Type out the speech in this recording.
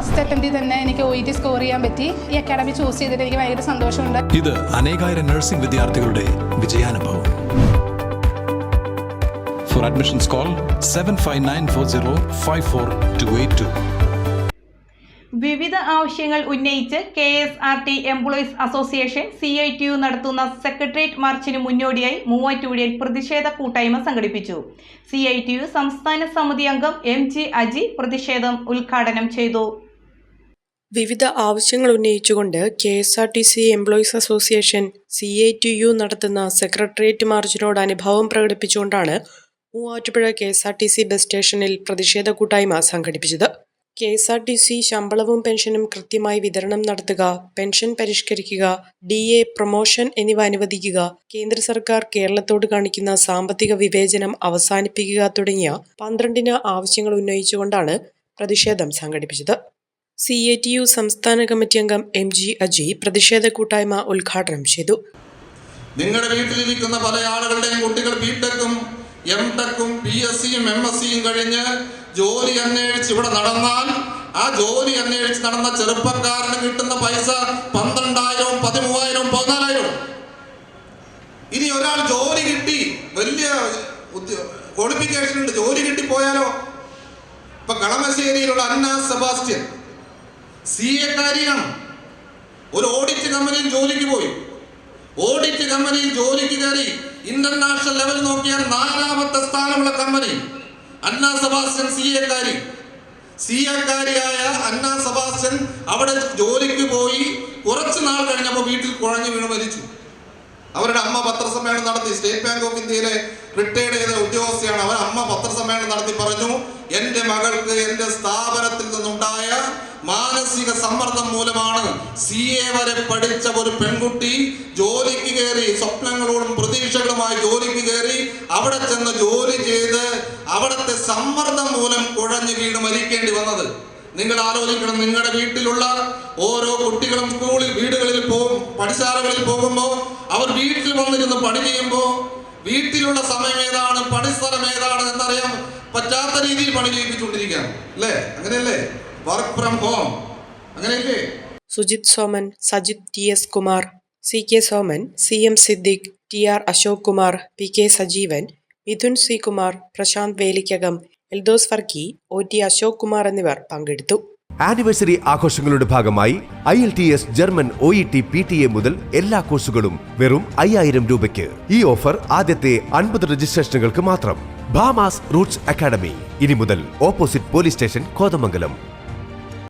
First അറ്റംപ്റ്റിൽ തന്നെ എനിക്ക് O E T score ചെയ്യാൻ പറ്റി. ഈ അക്കാഡമി ചൂസ് ചെയ്തിട്ട് എനിക്ക് ഭയങ്കര സന്തോഷമുണ്ട്. ഇത് അനേകായിരം നഴ്സിംഗ് വിദ്യാർത്ഥികളുടെ വിജയാനുഭവം. For admissions call seven five nine four zero five four two eight two വിവിധ ആവശ്യങ്ങൾ ഉന്നയിച്ച് K S R T employees association C I T U നടത്തുന്ന സെക്രട്ടേറിയറ്റ് മാർച്ചിന് മുന്നോടിയായി മൂവാറ്റുപുഴയിൽ പ്രതിഷേധ കൂട്ടായ്മ സംഘടിപ്പിച്ചു. സി ഐ ടി യു സംസ്ഥാന സമിതി അംഗം എം ജി അജി പ്രതിഷേധം ഉദ്ഘാടനം ചെയ്തു. വിവിധ ആവശ്യങ്ങൾ ഉന്നയിച്ചുകൊണ്ട് K S R T C employees association C A T U നടത്തുന്ന സെക്രട്ടേറിയറ്റ് മാർച്ചിനോട് അനുഭാവം പ്രകടിപ്പിച്ചുകൊണ്ടാണ് Muvattupuzha K S R T C bus സ്റ്റേഷനിൽ പ്രതിഷേധ കൂട്ടായ്മ സംഘടിപ്പിച്ചത്. K S R T C ശമ്പളവും പെൻഷനും കൃത്യമായി വിതരണം നടത്തുക പെൻഷൻ പരിഷ്കരിക്കുക ഡി എ പ്രൊമോഷൻ എന്നിവ അനുവദിക്കുക കേന്ദ്ര സർക്കാർ കേരളത്തോട് കാണിക്കുന്ന സാമ്പത്തിക വിവേചനം അവസാനിപ്പിക്കുക തുടങ്ങിയ പന്ത്രണ്ടിന് ആവശ്യങ്ങൾ ഉന്നയിച്ചുകൊണ്ടാണ് പ്രതിഷേധം സംഘടിപ്പിച്ചത്. സി എ ടി യു സംസ്ഥാന കമ്മിറ്റി അംഗം എം ജി അജി പ്രതിഷേധ കൂട്ടായ്മ ഉദ്ഘാടനം ചെയ്തു. നിങ്ങളുടെ വീട്ടിലിരിക്കുന്ന പല ആളുകളുടെയും കുട്ടികൾ ബി ടെക്കും എം ടെക്കും പി എസ് സിയും എം എസ് സിയും കഴിഞ്ഞ് ജോലി അന്വേഷിച്ച് ഇവിടെ നടന്നാൽ ആ ജോലി അന്വേഷിച്ച് നടന്ന ചെറുപ്പക്കാരന് കിട്ടുന്ന പൈസ പന്ത്രണ്ടായിരവും പതിമൂവായിരവും പതിനാലായിരവും. ഇനി ഒരാൾ ജോലി കിട്ടി വലിയ ക്വാളിഫിക്കേഷൻ ഉണ്ട് ജോലി കിട്ടി പോയാലോ ഇപ്പൊ കളമശ്ശേരിയിലുള്ള അന്ന സെബാസ്റ്റ്യൻ സി എക്കാരിയാണ് ഒരു ഓഡിറ്റ് കമ്പനിയിൽ ജോലിക്ക് പോയി. ഓഡിറ്റ് കമ്പനിയിൽ ജോലിക്ക് കയറി ഇന്റർനാഷണൽ ലെവൽ നോക്കിയാൽ നാലാമത്തെ സ്ഥാനമുള്ള കമ്പനി. അന്ന സെബാസ്റ്റ്യൻ സി എക്കാരി സി എക്കാരിയായ അന്ന സെബാസ്റ്റ്യൻ അവിടെ ജോലിക്ക് പോയി കുറച്ച് നാൾ കഴിഞ്ഞപ്പോൾ വീട്ടിൽ കുഴഞ്ഞു വീണ് മരിച്ചു. അവരുടെ അമ്മ പത്രസമ്മേളനം നടത്തി. സ്റ്റേറ്റ് ബാങ്ക് ഓഫ് ഇന്ത്യയിലെ റിട്ടയർഡ് ചെയ്ത ഉദ്യോഗസ്ഥയാണ് അവർ. അമ്മ പത്രസമ്മേളനം നടത്തി പറഞ്ഞു എന്റെ മകൾക്ക് എന്റെ സ്ഥാപനത്തിൽ നിന്നുണ്ടായ മാനസിക സമ്മർദ്ദം മൂലമാണ് സി എ വരെ പഠിച്ച ഒരു പെൺകുട്ടി ജോലിക്ക് കയറി സ്വപ്നങ്ങളോടും പ്രതീക്ഷകളുമായി ജോലിക്ക് കയറി അവിടെ ചെന്ന് ജോലി ചെയ്ത് അവിടുത്തെ സമ്മർദ്ദം മൂലം കുഴഞ്ഞു വീണ് മരിക്കേണ്ടി വന്നത്. നിങ്ങൾ ആലോചിക്കണം നിങ്ങളുടെ വീട്ടിലുള്ള ഓരോ കുട്ടികളും സ്കൂളിൽ വീടുകളിൽ പോകും പഠിശാലകളിൽ പോകുമ്പോൾ അവർ വീട്ടിൽ വന്നിരുന്ന് പണി ചെയ്യുമ്പോൾ വീട്ടിലുള്ള സമയം ഏതാണ് പണിസ്ഥലം ഏതാണ് എന്നറിയാൻ പറ്റാത്ത രീതിയിൽ പണി ചെയ്യിപ്പിച്ചുകൊണ്ടിരിക്കുകയാണ്. അല്ലേ? അങ്ങനെയല്ലേ? വർക്ക് ഫ്രം ഹോം അങ്ങനെയല്ലേ? Sujith Soman Sajith T S Kumar C K Soman C M Siddique T R Ashok Kumar P K Sajeevan Midhun C Kumar Prasanth Velikkakam Eldhos Farkki O T Ashok Kumar എന്നിവർ പങ്കെടുത്തു. Anniversary ആഘോഷങ്ങളുടെ ഭാഗമായി IELTS German O E T P T E മുതൽ എല്ലാ കോഴ്സുകളും വെറും അയ്യായിരം രൂപയ്ക്ക്. ഈ ഓഫർ ആദ്യത്തെ അൻപത് രജിസ്ട്രേഷനുകൾക്ക് മാത്രം. Bhama's roots academy. ഇനി മുതൽ ഓപ്പോസിറ്റ് പോലീസ് സ്റ്റേഷൻ കോതമംഗലം.